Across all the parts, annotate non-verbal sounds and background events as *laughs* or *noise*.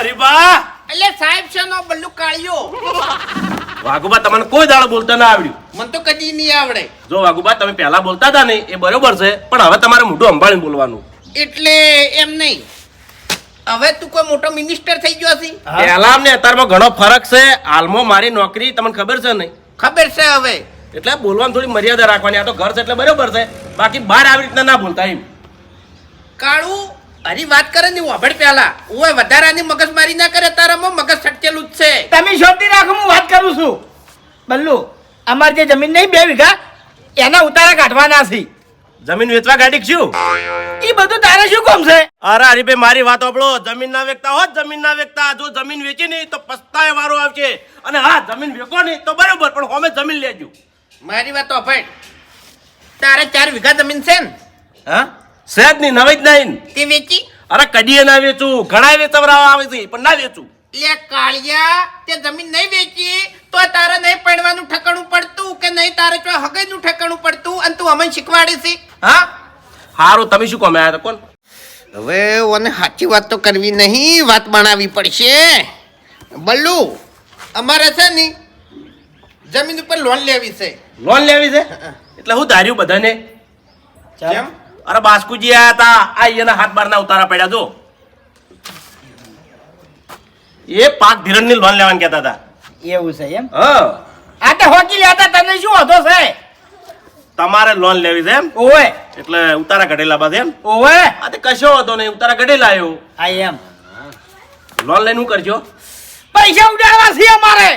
હરીબા એટલે સાહેબ છે નો બલ્લુ કાળિયો વાઘુબા તમને કોઈ દાડો બોલતા ના આવડ્યું. મને તો કદી નહીં આવડે. જો વાઘુબા તમે પહેલા બોલતા હતા ને એ બરોબર છે પણ હવે તમારે મોઢું અંબાળીને બોલવાનું. એટલે એમ નહીં. હવે તું કોઈ મોટો મિનિસ્ટર થઈ ગયો છે પહેલા ને અત્યારમાં ઘણો ફરક છે. હાલમાં મારી નોકરી તમને ખબર છે નહીં? ખબર છે હવે. એટલે બોલવામાં થોડી મર્યાદા રાખવાની આ તો ઘર છે એટલે બરોબર છે. બાકી બહાર આવી રીતના ના બોલતા એમ. કાળું હરી વાત કરે ને અભડ પેલા ઓય વધારાની મગજમારી ના કરે તારામાં મગજ સટકેલું જ છે. તમે શાંતિ રાખો હું વાત કરું છું. બલ્લુ અમારી જે જમીન નહીં બે વીઘા એના ઉતારા કાઢવાના છે. જમીન વેચવા ગાડી શું એ બધું તારે શું કામ છે? અરે હરીભાઈ મારી વાત આપણો જમીન ના વેચતા હોત જમીન ના વેચતા. જો જમીન વેચી નહીં તો પસ્તાય વારો આવશે. અને હા જમીન વેચો નહીં તો બરોબર પણ હોમે જમીન લેજો. મારી વાત તો ભાઈ તારે ચાર વીઘા જમીન છે ને? હા? સહેજ નહીં નવી જ નહીં. તે વેચી? અરે કડીએ ના વેચું ઘણા વેચવરાવા આવે છે પણ ના વેચું. લે કાળિયા તે જમીન નહીં વેચી તો તારે નહીં પડવાનું ઠકાણું પડતું કે નહીં તારે તો હગેનું ઠકાણું પડતું? અને તું અમને શીખવાડે છે. હા? હારું તમે શું કહો? મેં કોણ? હવે ઓને સાચી વાત તો કરવી નહીં વાત બનાવવી પડશે. બલ્લુ અમારે છે ને જમીન ઉપર લોન લેવી છે. લોન લેવી છે? એટલે હું ધાર્યું બધાને. કેમ? અરે બાસ્કુજી આયા હતા. આ એના હાથ બાર ના ઉતારા પડ્યા જો. એ પાક ધિરણની લોન લેવાનું કહેતા હતા. એવું છે એમ? હા. આ તો હોકી લેતા તને શું હતો છે? તમારે લોન લેવી છે એમ? ઓવે. એટલે ઉતારા કઢેલા બાદ એમ? ઓવે. આ તો કશો હતો નહીં ઉતારા કઢેલા આવ્યો આ એમ. લોન લઈને શું કરજો. પૈસા ઉડાડવા છે અમારે.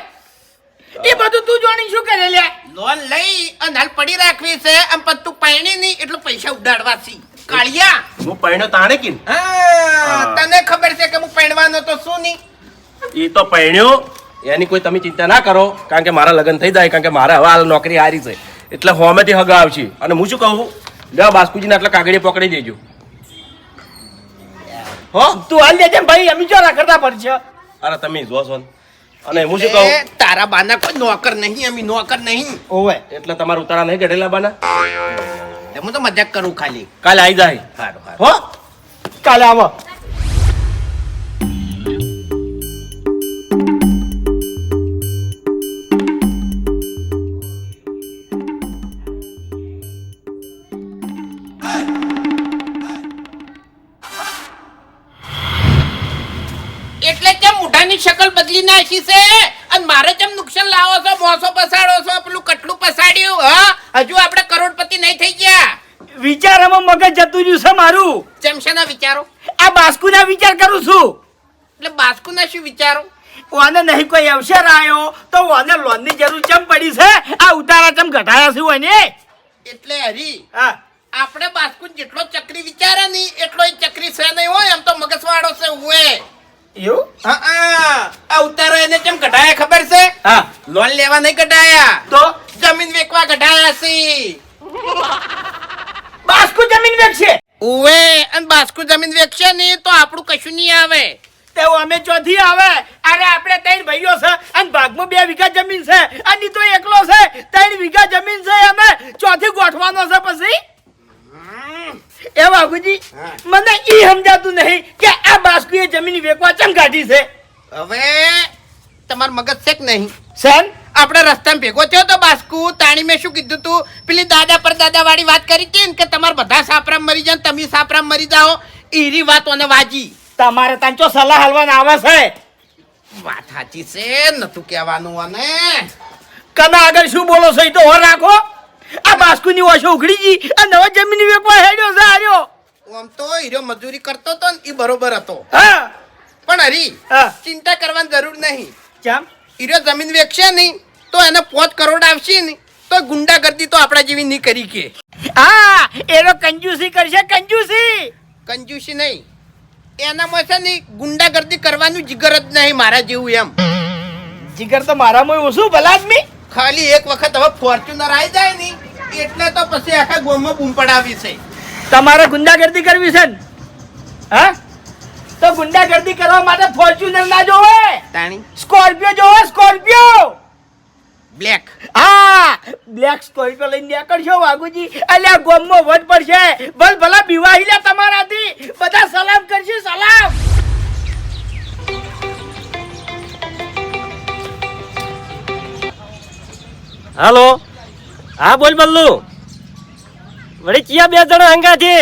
એ બધું તું જોણી શું કરે લે લોન લઈ અને હાલ પડી રાખવી છે. આમ પણ તું પૈણી નહીં એટલે પૈસા ઉડાડવા છે. કાળિયા. હું પૈણો તાણે કિન? તને ખબર છે કે હું પૈણવાનો તો શું નહીં? એ તો પૈણ્યો એની કોઈ તમે ચિંતા ના કરો કારણ કે મારા લગ્ન થઈ જાય કારણ કે મારે હવે હાલ નોકરી હારી છે. એટલે હોમેથી હગા આવશે. અને હું શું કહું? લ્યો બાસ્કુજીને આટલા કાગળી પકડી દેજો. હો? તું હાલ લેજે ભાઈ અમે ચોરા કરતા પડશે. અરે તમે જો છો ને. અને હું શું કહું? તારા બાના કોઈ નોકર નહીં અમી નોકર નહીં. ઓવે. એટલે તમારું ઉતારા નહીં ગઢેલા બાના? એ હું તો મજાક કરું ખાલી. કાલે આવી જાય. હારું હારું. હો કાલે આવો. મોઢાની શકલ બદલી નાખી છે? અને મારે કેમ નુકસાન લાવો છો મોસો પસાડો છો પેલું કટલું પસાડ્યું હા? હજુ આપણે કરોડપતિ નહીં થઈ ગયા. વિચારમાં મગજ જતું રહ્યું છે મારું. જેમ છે વિચારો? આ બાસ્કુના વિચાર કરું છું. એટલે બાસ્કુ શું વિચારો? ઓને નહીં કોઈ અવસર આવ્યો તો ઓને લોનની જરૂર ચમ પડી છે? આ ઉતારા ચમ ઘટાયા છે એને એટલે હરી હા. આપણે બાસ્કુ જેટલો ચક્રી વિચારે નહીં એટલો ચક્રી છે નહીં હોય એમ તો મગજવાળો છે હુએ. એવું? હા આ ઉતારો એને કેમ કઢાયા ખબર છે? હા. લોન લેવા નહીં કઢાયા. તો? જમીન વેચવા કઢાયા છે. બાસ્કુ જમીન વેચશે. ઉવે અને બાસ્કુ જમીન વેચશે ને તો આપણું કશું નહીં આવે. તે અમે ચોથી આવે. અરે આપણે ત્રણ ભાઈઓ છે અને ભાગમાં બે વીઘા જમીન છે. અને તો એકલો છે. ત્રણ વીઘા જમીન છે અમે. ચોથી ગોઠવાનો છે પછી? એ બાબુજી હા. મને ઈ સમજાતું નહીં કે આ બાસ્કુએ જમીન વેચવા ચમ કાઢી છે? હવે તમાર મગજ છે કે નહીં. સેન આપણે રસ્તામાં ભેગો થયો તો બાસ્કુ તાણી મેં શું કીધું તું? પેલી દાદા પર દાદા વાળી વાત કરી હતી ને કે તમારે બધા સાપરામ મરી જાય તમે સાપરામ મરી જાઓ ઈરી વાત ઓને વાજી. તમારે તાંચો સલાહ હાલવાના આવે છે? વાત સાચી છે નતું કહેવાનું અને કના આગળ શું બોલો છો એ તો હોર રાખો. આ બાસ્કુની ઓછો ઉઘડી ગઈ આ નવા જમીન વેપાર હેડ્યો છે હાર્યો આમ તો હીરો મજૂરી કરતો તો ને એ બરોબર હતો. હા. પણ હરી હા. ચિંતા કરવાની જરૂર નહીં. ચમ હીરો જમીન વેચશે નહીં તો એને પાંચ કરોડ આવશે નહીં. તો ગુંડાગર્દી તો આપણા જેવી નહીં કરી કે. હા એનો કંજૂસી કરશે કંજૂસી. કંજૂસી નહીં. એનામાં છે ને ગુંડાગર્દી કરવાનું જીગર જ નહીં મારા જેવું એમ. જીગર તો મારામાં ઓછું ભલા આદમી? ખાલી એક વખત હવે ફોર્ચ્યુનર આવી જાય ને એટલે તો પછી આખા ગોમમાં બૂમ પડાવી છે. તમારે ગુંડાગર્દી કરવી છે ને? હા? તો ગુંડાગર્દી કરવા માટે ફોર્ચ્યુનર ના જોવે? તાણી? સ્કોર્પિયો જોવે સ્કોર્પિયો! બ્લેક. હા! બ્લેક સ્કોર્પિયો લઈને નીકળશો વાઘુજી. અલ્યા ગોમો વધ પડશે. ભલ ભલા બિવાહી લે તમારાથી. બધા સલામ કરશે સલામ! હાલો. હા બોલ બલ્લુ વળી ચિયા બે જણા હંગા છે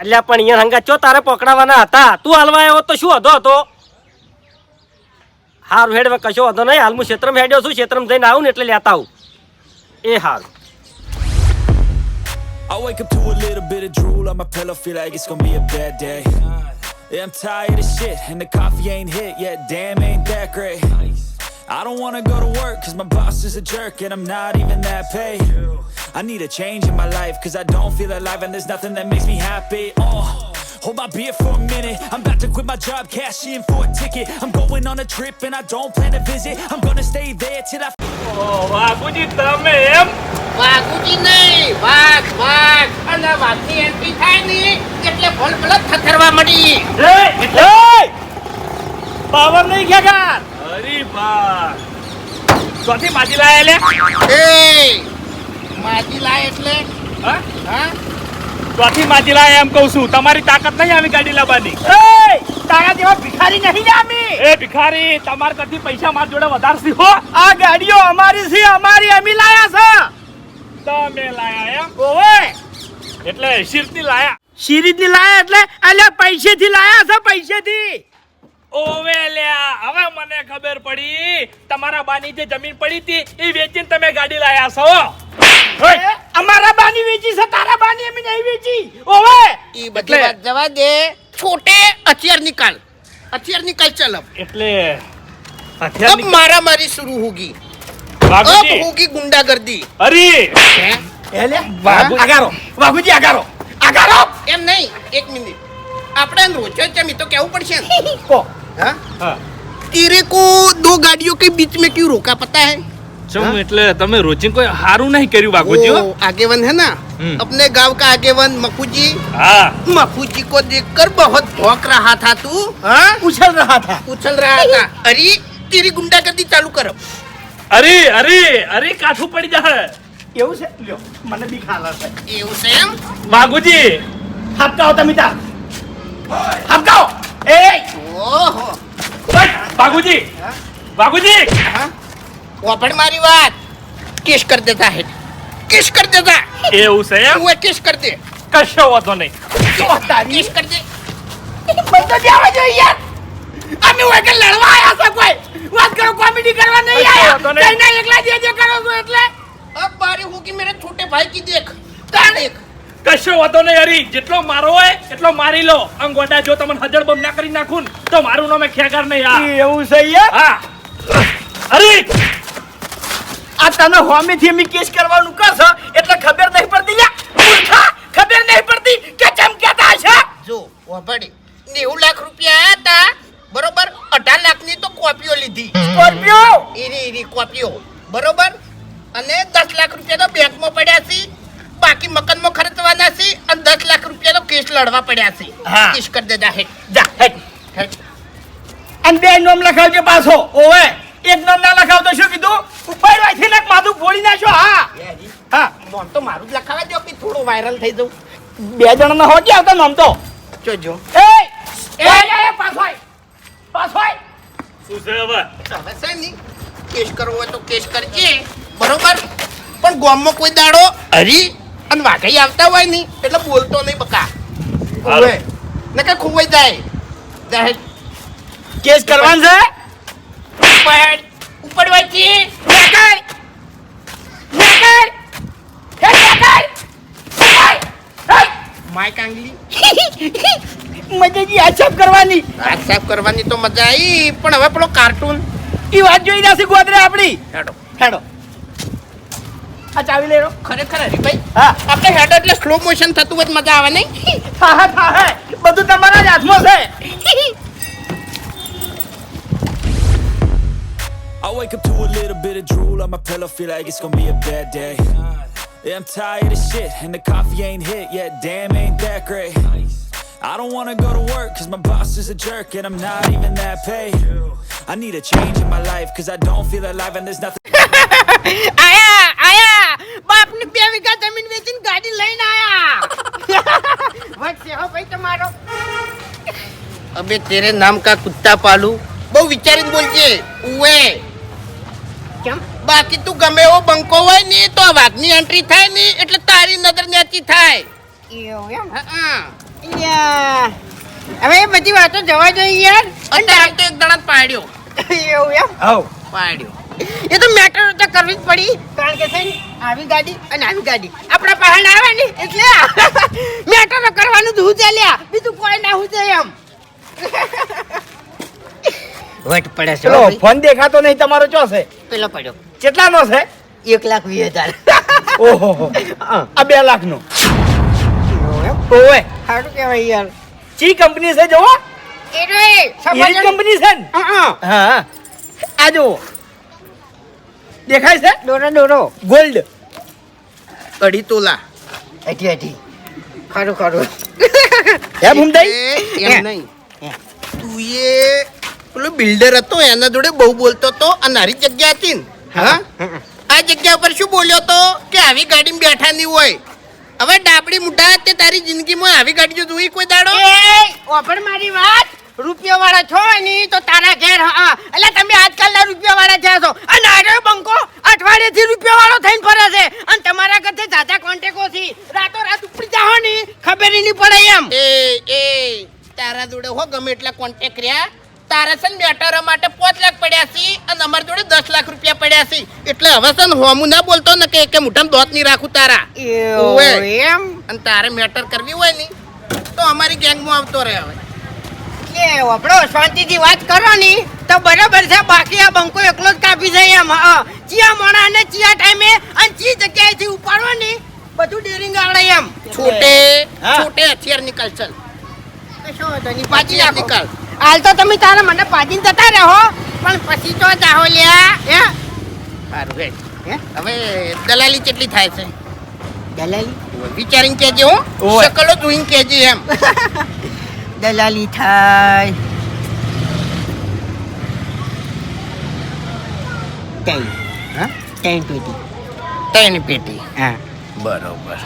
એટલે પણ અહીંયા હંગા ચો તારે પકડાવાના હતા તું હાલવા આવ્યો તો શું હતો હતો હારું હેડ કશો હતો નહીં હાલ હું ક્ષેત્રમાં હેડ્યો છું ક્ષેત્રમાં જઈને આવું ને એટલે લેતા આવું એ હારું I wake up to a little bit of drool on my pillow, feel like it's gonna be a bad day. Yeah, I'm tired of shit, and the coffee ain't hit yet, damn, ain't that great. I don't wanna go to work, cause my boss is a jerk, and I'm not even that paid. I need a change in my life, cause I don't feel alive, and there's nothing that makes me happy. Oh. Hold my beer for a minute. I'm about to quit my job, cash in for a ticket. I'm going on a trip and I don't plan to visit. I'm gonna stay there till I બાપુજી તમે એમ વાઘુજી નહીં વાઘ વાઘ અને વાઘની entry થાય ને એટલે ભલ ભલ થથરવા મળી પાવર નહીં ખેગાર અરે બા ચોથી માજી લાય એટલે? એ માજી લાય એટલે? હા? હા? ચોથી માજી લાયા એમ કહું છું. તમારી તાકાત નહીં આવી ગાડી લાવવાની. એ તારા જેવા ભિખારી નહીં જામી એ ભિખારી તમારે કદી પૈસા માર જોડે વધારશી હો. આ ગાડીઓ અમારી છે અમારી અમે લાયા તમે લાયા એમ? ઓવે. એટલે શીરથી લાયા. સિરીજની લાયા એટલે અલ્યા પૈસેથી લાયા છે પૈસેથી. ઓવે હવે મને ખબર પડી તમારા બાની જે જમીન પડી હતી એ વેચીને તમે ગાડી લાયા છો. અમારા બાની વેચી છે તારા બાની અમે નહીં વેચી. ઓવે! ઈ બધી વાત જવા દે. છોટે અત્યાર નિકાલ. અત્યાર નિકાલ ચલબ એટલે અત્યાર અબ મારા મારી શરૂ હોગી. અબ હોગી ગુંડાગર્દી. અરે! એલે બાબુ આગારો. બાબુજી આગારો. આગારો! એમ નહીં. એક મિનિટ. આપણે રોજ કેમ તો કેવું પડશે ને. કો हाँ? હા. तेरे को दो गाड़ियों के बीच में क्यों रोका पता है ચમ એટલે તમે રોજિંગ કોઈ હારું નહીં કર્યું બાગુજી હો? वो आगेवन है ना हम्म। अपने गांव का आगेवन मफूजी હા मफूजी को देखकर बहुत भौंक रहा था तू हाँ ઉછળ રહા થા उछल रहा था अरे तेरी गुंडागर्दी चालू करो અરે અરે અરે કાઠું પડી જાય એવું છે લ્યો મને બી ખાલા છે એવું છે એમ બાગુજી હપકાઓ તમે તાર હપકાઓ એ ઓહો બાગુજી બાગુજી વાપડ મારી વાત કિસ કર દેતા હે કિસ કર દેતા એવું છે હું કિસ કર દે કશો વાંધો નહીં કિસ કર દે મને તો જાવા યાર અમે વગર લડવા આયા છે કોઈ વાત કરો કોમેડી કરવા નહીં આયા તઈને એકલા જે જે હું કે મેરે છોટે ભાઈ કી દેખ એક કશો વાતો નહીં હરી. જેટલો મારો હોય એટલો મારી લો. અંગોડા જો તમને હજળ બમ ના કરી નાખું તો મારું નામે ખેગાર નહીં આ એવું છે હા. અરે આ તને હોમેથી મી કેસ કરવાનું કરશો એટલે ખબર નહીં પડતી લ્યા ખબર નહીં પડતી કે ચમ કેતા છે જો ઓબડી નેવું લાખ રૂપિયા હતા. બરોબર? અઢાર લાખની તો કોપીઓ લીધી. સ્કોર્પિયો? એરી એરી કોપીઓ. બરોબર? અને દસ લાખ રૂપિયા તો બેંકમાં પડ્યા છે. બાકી મકાનમાં ખર્ચવાના છે અને દસ લાખ રૂપિયા તો કેસ લડવા પડ્યા છે. હા. કેસ કરી દેજા હે જા હેટ હે. અને બે નામ લખાવજો પાછો. ઓવે એક નામ ના લખાવ તો શું કીધું? ઉપાડવાયથી નાખ માથું ફોડી નાખો હા. હા. નામ તો મારું જ લખાવા દો કે થોડું વાયરલ થઈ જવું. બે જણા ના હોજે આવતા નામ તો? જોજો. એ એ. એ પાછો આય. પાછો આય. શું છે હવે? હવે છે ની કેસ કરવો હોય તો કેસ કરજે બરોબર? પણ ગામમાં કોઈ દાડો હરી અને વાઘઈ આવતા હોય નહીં એટલે બોલતો નહીં બકા. નકા ખોવાઈ જાય. કેસ કરવાનું છે? ઉપર ઉપર વાંચી નેકર નેકર હે નેકર માય કાંગલી મજાજી આ છપ કરવાની. હાથ સાફ કરવાની તો મજા આવી પણ હવે પેલો કાર્ટૂન એ વાત જોઈ નાસી ગોદરે આપણી. હેડો. હેડો. આ ચાવી લેરો ખરેખર હરીભાઈ હા આપણે હેડ એટલે સ્લો મોશન થતું હોય મજા આવે નહીં હા હા હા બધું તમારા જ હાથમાં છે I wake up to a little bit of drool on my pillow, feel like it's gonna be a bad day. Yeah, I'm tired of shit, and the coffee ain't hit yet, damn, ain't that great. I don't wanna go to work, cause my boss is a jerk, and I'm not even that paid. I need a change in my life, cause I don't feel alive, and there's nothing. આયા બે વીઘા જમીન વેચીને ગાડી લઈને આયા. *laughs* વચ્ચે હો ભાઈ તમારો. અબે તેરે નામ કા કુત્તા પાલુ? બહુ વિચારીને બોલજે ઉવે. કેમ? બાકી તું ગમે એવો બંકો હોય ને તો આ વાઘની એન્ટ્રી થાય ને એટલે તારી નજર નેચી થાય. એવું એમ? હા હવે એ બધી વાતો જવા જોઈએ યાર. અને આમ તો એક દણા પાડ્યો. *laughs* એવું એમ? હવ. પાડ્યો. એ તો મેટર તો કરવી જ પડી. કારણ કે છે ને આવી ગાડી અને આવી ગાડી. આપણા પહાડ આવે ને એટલે મેટર કરવાનું જ ચાલ્યા બીજું કોઈ ના હું એમ. વટ પડે છે પેલો ફોન દેખાતો નહીં તમારો ચો છે? પેલો પડ્યો. કેટલાનો છે? એક લાખ વીસ હજાર. ઓહો આ બે લાખ નો ઓવે સારું કહેવાય યાર. ચી કંપની છે જોવો એટલે કંપની છે ને? હા, હા. હા. આ જુઓ. દેખાય છે? ડોરો ડોરો. ગોલ્ડ. અઢી તોલા. અઢી અઢી. ખરું ખરું. હે ભૂમદાઈ એમ નહીં. તું એ પેલો બિલ્ડર હતો એના જોડે બહુ બોલતો હતો અને હારી જગ્યા હતી ને. હા આ જગ્યા ઉપર શું બોલ્યો તો? કે આવી ગાડીમાં બેઠા નહીં હોય. હવે ડાબડી મુઢા તે તારી જિંદગીમાં આવી ગાડીઓ જોઈ કોઈ દાડો? એ ઓપર મારી વાત. રૂપિયા વાળા છો ને તો તારા ઘેર હા એટલે તમે આજકાલના રૂપિયા વાળા થયા છો. અને આરે બંકો અઠવાડિયેથી રૂપિયા વાળો થઈને ફરે છે. અને તમારા ઘરે જાજા કોન્ટેકો થી રાતો રાત ઉપડી જાહો ને ખબર નહીં પડે એમ. એ એ તારા જોડે હો ગમે એટલા કોન્ટેક રહ્યા. તારા છે ને મેટર માટે પાંચ લાખ પડ્યા છે અને અમારા જોડે દસ લાખ રૂપિયા પડ્યા છે. એટલે હવે છે ને હોમું ના બોલતો ને કે કે મુઠામાં દોત નહીં રાખું તારા. એમ? અને તારે મેટર કરવી હોય ને તો અમારી ગેંગમાં આવતો રહે હવે. કે આપણો શાંતિથી વાત કરો ને. તો બરાબર છે બાકી આ બંકો એકલો જ કાપી જાય એમ. હા ચિયા મોણા અને ચિયા ટાઈમે અને ચી જગ્યાએથી ઉપાડવો ને બધું ડેરિંગ આવડે એમ. છૂટે છૂટે હથિયાર નિકાલ ચલ. કશો વાંધો નહીં, પાછી હથિયાર નાખો. હાલ તો તમે તારા મને પાજીને જતા રહો પણ પછી તો જાહો લ્યા હે. સારું હે? હવે દલાલી કેટલી થાય છે? દલાલી? વિચારીને કહેજે હું. શકલો જોઈને કહેજે એમ. *laughs* દલાલી થાય ટેન હા ટેન પેટી ત્રણ પેટી હા બરોબર.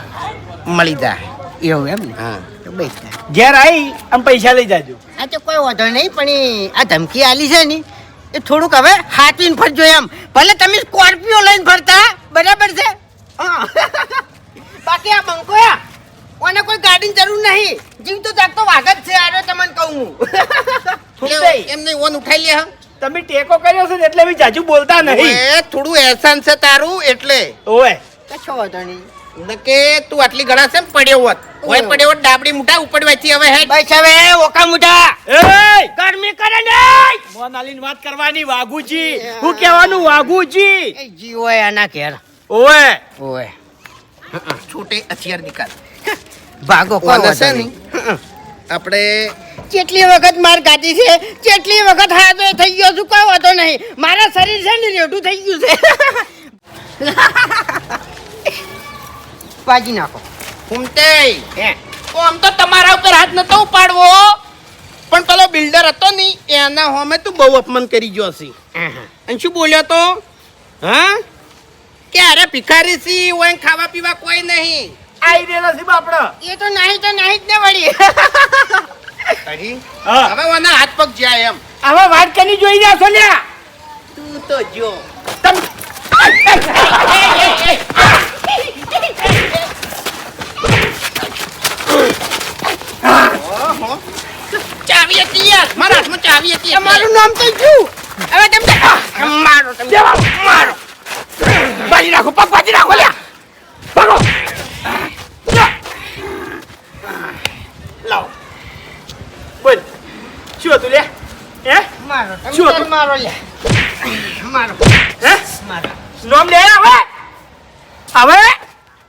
મળી જાય એવું એમ ને? હા. તો બેસ તા. ઘેર આવી આમ પૈસા લઈ જાજો. આ તો કોઈ વાંધો નહીં પણ આ ધમકી આલી છે ને એ થોડુંક હવે હાથવીને ફરજો એમ. ભલે તમે સ્કોર્પિયો લઈને ફરતા બરાબર છે? હા. *laughs* બાકી આ બંકોયા કોને કોઈ ગાડીની જરૂર નહીં. જીવ તો જાગતો વાઘ જ છે આરે તમને કહું હું. *laughs* એમ નહીં ઓન ઉઠાઈ લે તમે ટેકો કર્યો છે એટલે બી જાજુ બોલતા નહીં. એ થોડું એહસાન છે તારું એટલે. ઓવે કશો વાંધો નહીં. નકે તું આટલી ગળા છે પડ્યો હોત. હોય પડ્યો હોત ડાબડી મુઠા ઉપડવાથી હવે હે બસ હવે ઓકા મુઠા. એ ગરમી કરે નહીં મોનાલીન વાત કરવાની વાઘુજી. હું કહેવાનું વાઘુજી. એ જીવ આના ઘેર. ઓવે ઓય છૂટે અત્યાર નિકાલ. ભાગો કોઈ ઓને છે ને નહીં. આપણે કેટલી વખત માર ખાધી છે કેટલી વખત હાથો થઈ ગયો છું કોઈ વાંધો નહીં. મારા શરીર છે ને રેડું થઈ ગયું છે. *laughs* પાજી નાખો. ઉમતે આમ તો તમારા ઉપર હાથ નતો ઉપાડવો. પણ પેલો બિલ્ડર હતો નહીં એના હોમે તું બહુ અપમાન કરી ગયો હશે. અને શું બોલ્યો તો? હા? કે અરે ભિખારી સી હોય ખાવા પીવા કોઈ નહીં. આઈ રેલો છે બાપડો એ તો નહીં તો નહીં જ ને વળી. હા. હવે ઓના હાથ પગ જાય એમ. હવે વાત કરી જોઈ રહ્યા છો લ્યા તું તો જો. તમ ઓહો. ચાવી હતી યાર. મારા હાથમાં ચાવી હતી મારું નામ તો શું? હવે તમે આહ, મારો તમે મારો બાજી નાખો પગ બાજી નાખો લ્યા ભાગો લાવો બોલ શું હતું લે હે મારો તમે શું તાર હતું? મારો લે. મારો. હે? મારો. નોમ લે હવે. હવે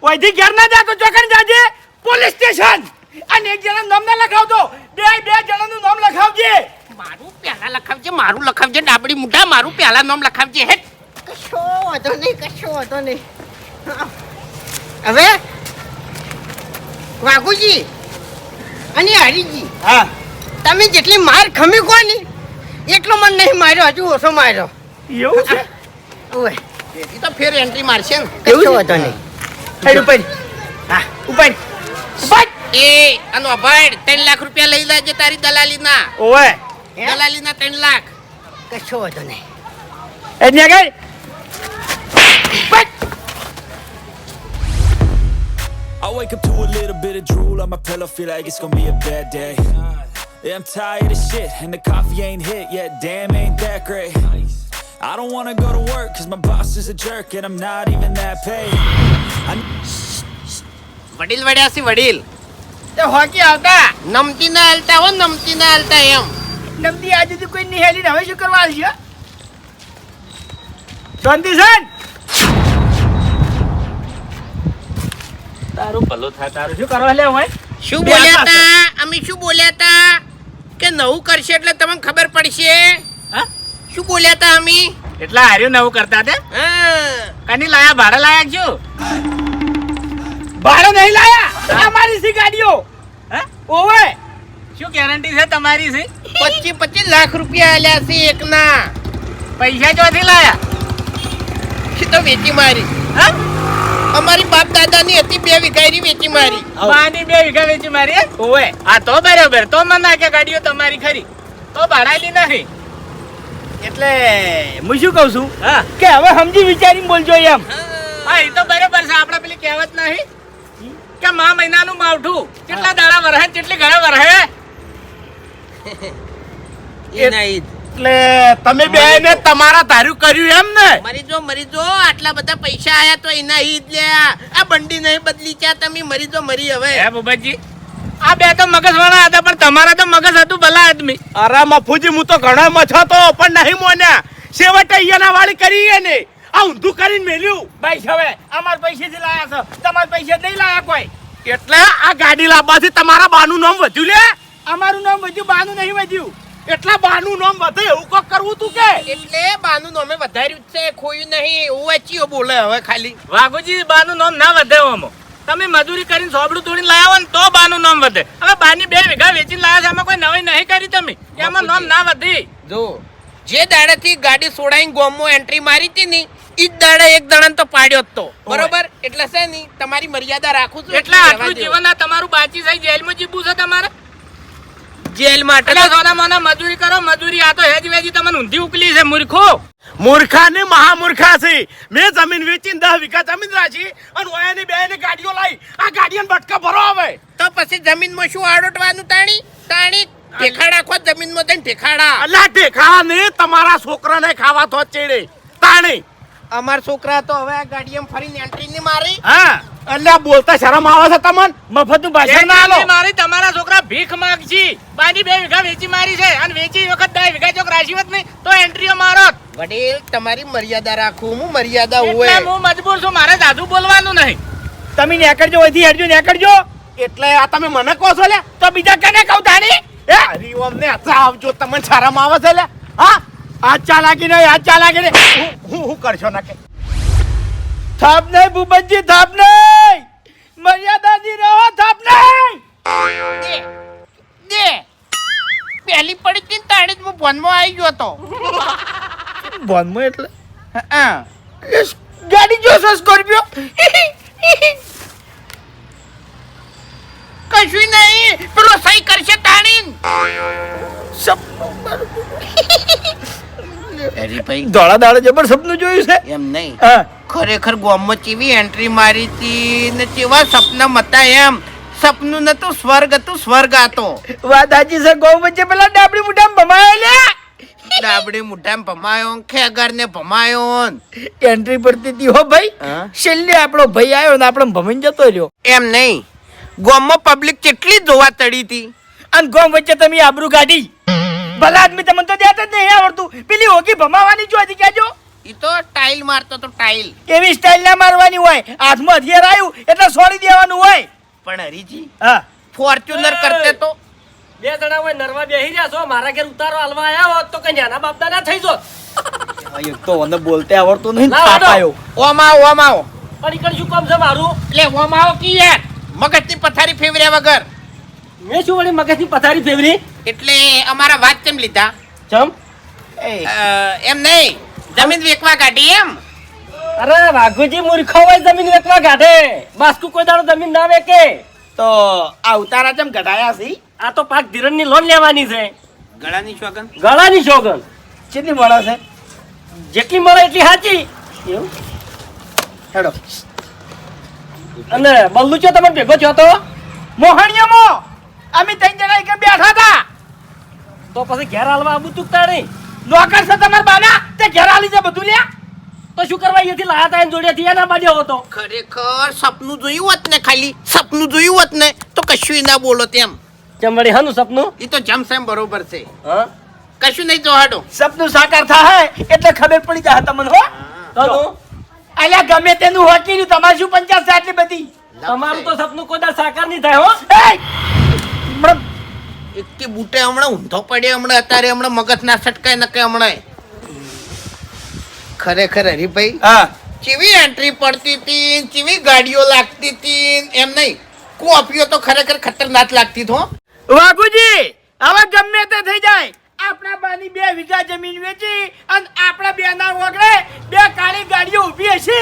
ઓયથી ઘેર ના જાતો ચોકન જાજે. Police station. અને એક જણા નામ ના લખાવતો બે બે જણાનું નામ લખાવજે. મારું પહેલા લખાવજે મારું લખાવજે ડાબડી મુઢા મારું પહેલા નામ લખાવજે હે? કશો વાંધો નહીં કશો વાંધો નહીં. હવે વાઘુજી અને હરીજી હા. તમે જેટલી માર ખમી કોની? એટલો મને નહીં માર્યો હજુ ઓછો માર્યો. એવું છે? ઓય. એ તો ફેર એન્ટ્રી મારશે ને. એવું હતો નહીં. હેડ ઉપર હા. ઉપર ઉપર એ આનો અભાડ ત્રણ લાખ રૂપિયા લઈ લેજે તારી દલાલી ના ઓય દલાલી ના ત્રણ લાખ. કશો વાતો નહીં. એટલે આગળ. I wake up to a little bit of drool on my pillow, feel like it's gonna be a bad day. Yeah, I'm tired of shit, and the coffee ain't hit yet, damn, ain't that great. I don't wanna go to work, cause my boss is a jerk, and I'm not even that paid. I વડીલ વડ્યા છે વડીલ તે hockey આવતા નમતી ના હાલતા હો નમતી ના હાલતા એમ નમતી આજે તો કોઈ નિહેલી હવે શું કરવા આવશે શાંતિ છે તારું ભલું થાય તારું શું કરવા લે હોય શું બોલ્યા. તા અમે શું બોલ્યા તા કે નવું કરશે એટલે તમને ખબર પડશે? હા? શું બોલ્યા તા અમે? એટલા હાર્યું નવું કરતા તે. કની લાયા? ભાડે લાયા છો ભાડે નહીં લાયા? અમારી સી ગાડીઓ. હે? ઓવે. શું ગેરંટી છે તમારી સી પચીસ પચીસ લાખ રૂપિયા આલ્યા છે એકના. પૈસા ચોથી લાયા? તો વેચી મારી. હા? અમારી બાપ દાદાની હતી બે વિઘારી વેચી મારી. પાણી બે વીઘા વેચી મારી? ઓવે હા તો બરાબર. તો મને નાખે ગાડીઓ તમારી ખરી. તો ભાડાની નહીં એટલે હું શું કહું છું? હા. કે હવે સમજી વિચારીને બોલજો એમ. હા એ તો બરાબર છે. આપણે પેલી કહેવત નહીં? કે મા મહિનાનું માવઠું. કેટલા દાડા વરહે કેટલી ઘરે વરહે? એ નહીં એટલે તમે બે ને તમારા ધાર્યું કર્યું એમ ને? મરી જો મરી જો આટલા બધા પૈસા આયા તો એના ઈ જ લ્યા આ બંડી નહીં બદલી ચા તમે મરી જો મરી હવે. હે બુબાજી આ બે તો મગજ વાળા હતા પણ તમારા તો મગજ હતું ભલા આદમી. અરે મફુજી હું તો ઘણો મછતો પણ નહીં મોન્યા. છેવટે અહીંયાના વાળી કરી ને. આ ઊંધું કરીને મેલ્યું. ભાઈ હવે અમાર પૈસેથી લાયા છો. તમારા પૈસે નહીં લાયા કોઈ. એટલે આ ગાડી લાવવાથી તમારા બાનું નામ વધ્યું લે? અમારું નામ વધ્યું બાનું નહીં વધ્યું. એટલા બાનું નામ વધે એવું કોક કરવું તું કે? એટલે બાનું નામે વધાર્યું જ છે ખોયું નહીં એવું વચ્ચીઓ બોલે હવે ખાલી. વાઘુજી બાનું નામ ના વધે ઓમો તમે મજૂરી કરીને સોબડું તોડીને લાયા ને તો બાનું નામ વધે. હવે બાની બે વીઘા વેચીને લાયા છે આમાં કોઈ નવી નહીં કરી તમે. એમાં નામ ના વધી. જો જે દાડાથી ગાડી સોડાઈને ગોમો એન્ટ્રી મારી હતી ની ઈ જ દાડા એક દણન તો પાડ્યો જ તો. બરોબર? એટલે છે ની તમારી મર્યાદા રાખું છું એટલે આટલું જીવન આ તમારું બાચી જાય જેલમાં જીવવું છે તમારે? જેલ માટે સોના મોના મજૂરી કરો મજૂરી આ તો હેજ વેજી તમને ઊંધી ઉકલી છે મૂર્ખો. મૂર્ખા ને મહામૂર્ખા છે. મેં જમીન વેચીને દસ વીઘા જમીન રાખી અને ઓયાની બે ગાડીઓ લાવી આ ગાડીઓને બટકા ભરો હવે. તો પછી જમીનમાં શું આડોટવાનું તાણી તાણી ઠેખાડા ખો જમીનમાં જઈને ઠેખાડા અલા ટેકા ને તમારા છોકરાને ખાવા તો ચેડે. તાણી. અમાર છોકરા તો હવે આ ફરીને એન્ટ્રી ની મારી. હા. એટલે બોલતા શરમ આવે છે તમને? મફતનું ભાષણ ના આલો. મારી તમારા છોકરા ભીખ માંગછી બાની બે વીઘા વેચી મારી છે અને વેચી વખત બે વીઘા ચોક રાશી નહીં તો એન્ટ્રીઓ મારો વડીલ તમારી મર્યાદા રાખું હું મર્યાદા હોય. હું મજબૂર છું મારે જાદુ બોલવાનું નહીં. તમે નેકળજો વધી હેડજો નેકળજો. એટલે આ તમે મને કહો છો લે. તો બીજા કને કહું તાણી એ હરિઓમ ને આવજો તમને શરમ આવે છે લે. હા? હાથ ચાલાકી નહીં આ ચાલાકી નહીં. હું હું હું કરશો ના કે થાપ નહીં ભૂપતજી થાપ નહીં. મર્યાદાજી રહો થાપ નહીં. દે દે. પહેલી પડી ને તાણે જ હું ફોનમાં આવી ગયો હતો. બોનમાં એટલે? ગાડી જોશો સ્કોર્પિયો? કશું નહીં પેલો સહી કરશે તાણી હરીભાઈ ધોળા દાડે જબર સપનું જોયું છે? એમ નહીં. ખરેખર ગોમમાં ચીવી એન્ટ્રી મારી હતી ને ચેવા સપના મતા એમ. સપનું નતું સ્વર્ગ હતું સ્વર્ગ આતો વાત સાચી છે ગૌ વચ્ચે પેલા ડાબડી મુઠામ ભમાયા લ્યા. ડાબડી મુઠામ ભમાયો ખેગર ને ભમાયો એન્ટ્રી પડતી હતી હો ભાઈ? છેલ્લે આપણો ભાઈ આવ્યો ને આપણે ભમીને જતો રહ્યો. એમ નહીં. ગોમમાં પબ્લિક કેટલી જોવા તડી હતી? અને ગોમ વચ્ચે તમે આબરૂ કાઢી. ભલા આદમી તમને તો દેતા જ નહીં આવડતું. પેલી હોકી ભમાવાની જો હતી કેજો ઈ તો ટાઇલ મારતો તો ટાઇલ એવી સ્ટાઇલ ના મારવાની હોય? હાથમાં હથિયાર આવ્યું એટલે છોડી દેવાનું હોય. પણ હરીજી હા. ફોર્ચ્યુનર કરતે તો. બે જણા હોય નરવા બેહી રહ્યા છો. મારા ઘેર ઉતારો હાલવા આવ્યા હોત તો કઈ નાના બાપદા ના થઈ જોત. એક તો મને બોલતે આવડતું નહીં ના, આવ્યો ઓમ આવો ઓમ આવો. પણ શું કામ છે મારું? એટલે ઓમ આવો કી યાર? મગજની પથારી ફેવર્યા વગર. મેં શું વળી મગજની પથારી ફેવરી? એટલે અમારા વાત કેમ લીધા? ચમ? એમ નહીં. જમીન વેચવા કાઢી એમ? અરે વાઘુજી મૂર્ખો હોય જમીન વેચવા કાઢે. બાસ્કુ કોઈ દાડો જમીન ના વેકે તો આ ઉતારા ચમ કઢાયા છે? આ તો પાક ધિરણની લોન લેવાની છે. ગળાની શોગન ગળાની શોગન કેટલી મળે છે? જેટલી મળે એટલી સાચી. એવું? હેડો. અને બલ્લુ છો તમે ભેગો છો તો? મોહણીયામાં! અમે ત્રણ જણા એક બેઠા હતા. તો પછી ઘેર હાલવા આવું તું તાણી નોકર છે તમાર બાના? તે ઘેર હાલી છે બધું લ્યા. તો શું કરવા અહીંયાથી લાયા તા જોડે થી એના બાજુ હતો. ખરેખર સપનું જોયું હોત ને ખાલી? સપનું જોયું હોત ને તો કશું ના બોલો તેમ. ચમડી હાનું સપનું? એ તો જમ સેમ બરોબર છે. હા? કશું નહીં જોહાડો. સપનું સાકાર થાય એટલે ખબર પડી જાય તમને હો. તો તું અલ્યા ગમે તેનું હોકી નું તમારે શું પંચાયત છે આટલી બધી? તમારું તો સપનું કોદા સાકાર નહીં થાય હો. એય! બુટે એકે હમણાં ઊંધો પડે હમણાં અત્યારે હમણાં મગજ ના છટકાય નકે હમણાં ખરેખર હરીભાઈ હા. ચીવી એન્ટ્રી પડતી હતી ચીવી ગાડીઓ લાગતી હતી એમ નહીં. કોપીઓ તો ખરેખર ખતરનાક લાગતી તો વાઘુજી હવે ગમે તે થઈ જાય. આપણા બાની બે વીઘા જમીન વેચી અને આપણા બે ના વગડે બે કાળી ગાડીઓ ઊભી હશે.